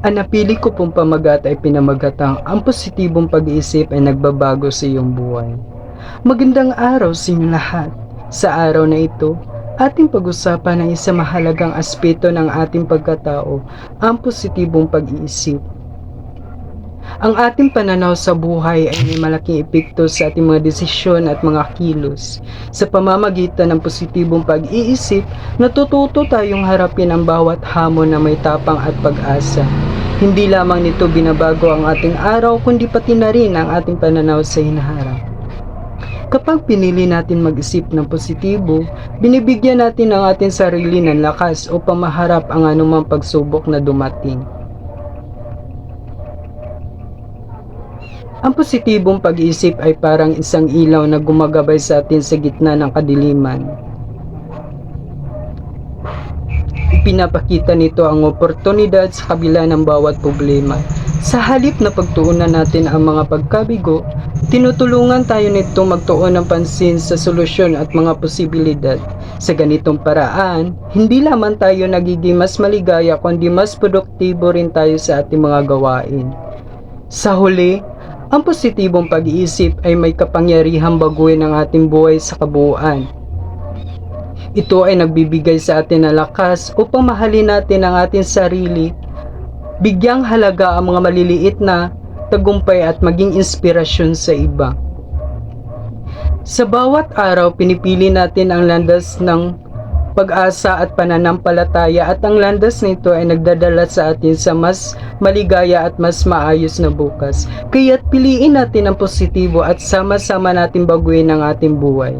Ang napili ko pong pamagat ay pinamagatang ang positibong pag-iisip ay nagbabago sa iyong buhay. Magandang araw sa inyo lahat. Sa araw na ito, ating pag-usapan ang isang mahalagang aspeto ng ating pagkatao, ang positibong pag-iisip. Ang ating pananaw sa buhay ay may malaking epekto sa ating mga desisyon at mga kilos. Sa pamamagitan ng positibong pag-iisip, natututo tayong harapin ang bawat hamon na may tapang at pag-asa. Hindi lamang nito binabago ang ating araw, kundi pati na rin ang ating pananaw sa hinaharap. Kapag pinili natin mag-isip ng positibo, binibigyan natin ang ating sarili ng lakas upang maharap ang anumang pagsubok na dumating. Ang positibong pag-iisip ay parang isang ilaw na gumagabay sa atin sa gitna ng kadiliman. Ipinapakita nito ang oportunidad sa kabila ng bawat problema. Sa halip na pagtuunan natin ang mga pagkabigo, tinutulungan tayo nito magtuon ng pansin sa solusyon at mga posibilidad. Sa ganitong paraan, hindi lamang tayo nagiging mas maligaya kundi mas produktibo rin tayo sa ating mga gawain. Sa huli, ang positibong pag-iisip ay may kapangyarihang baguhin ang ating buhay sa kabuuan. Ito ay nagbibigay sa atin ng lakas upang mahalin natin ang ating sarili, bigyang halaga ang mga maliliit na tagumpay at maging inspirasyon sa iba. Sa bawat araw, pinipili natin ang landas ng pag-asa at pananampalataya at ang landas nito ay nagdadala sa atin sa mas maligaya at mas maayos na bukas. Kaya't piliin natin ang positibo at sama-sama natin baguhin ang ating buhay.